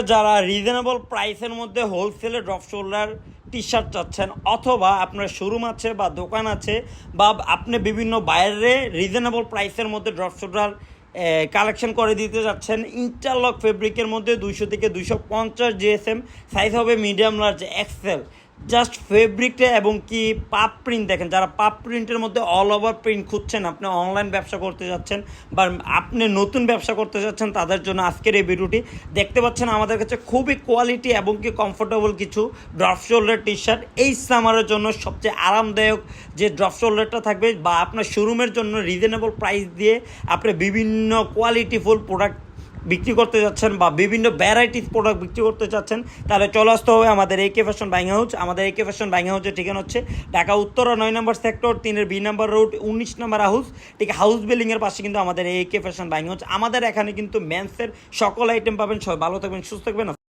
আপনারা যারা রিজনেবল প্রাইসের মধ্যে হোলসেলে ড্রপ শোল্ডার টি শার্ট চাচ্ছেন অথবা আপনার শোরুম আছে বা দোকান আছে বা আপনি বিভিন্ন বাইরে রিজনেবল প্রাইসের মধ্যে ড্রপ শোল্ডার কালেকশন করে দিতে যাচ্ছেন ইন্টারলক ফেব্রিকের মধ্যে দুইশো থেকে দুইশো পঞ্চাশ জিএসএম সাইজ হবে মিডিয়াম লার্জ এক্সেল জাস্ট ফেব্রিকটা এবং কি পাপ প্রিন্ট দেখেন, যারা পাপ প্রিন্টের মধ্যে অল ওভার প্রিন্ট খুঁজছেন, আপনি অনলাইন ব্যবসা করতে যাচ্ছেন বা আপনি নতুন ব্যবসা করতে যাচ্ছেন, তাদের জন্য আজকের এই ভিডিওটি। দেখতে পাচ্ছেন আমাদের কাছে খুবই কোয়ালিটি এবং কি কমফোর্টেবল কিছু ড্রপ শোল্ডার টি শার্ট এই সামারের জন্য সবচেয়ে আরামদায়ক যে ড্রপ শোল্ডারটা থাকবে বা আপনার শোরুমের জন্য রিজনেবল প্রাইস দিয়ে আপনি বিভিন্ন কোয়ালিটিফুল প্রোডাক্ট বিক্রি করতে যাচ্ছেন বা বিভিন্ন ভ্যারাইটিস প্রোডাক্ট বিক্রি করতে চাচ্ছেন তাহলে চলে আসতে হবে আমাদের A K fashion buying house আমাদের এ কে ফ্যাশন বাইং হাউসের ঠিকানা হচ্ছে ঢাকা উত্তর উত্তরা নয় নম্বর সেক্টর তিনের বি নম্বর রোড উনিশ নম্বর হাউস ঠিক হাউস বিল্ডিংয়ের পাশে কিন্তু আমাদের A K fashion buying house আমাদের এখানে কিন্তু মেন্সের সকল আইটেম পাবেন। সব ভালো থাকবেন, সুস্থ থাকবেন।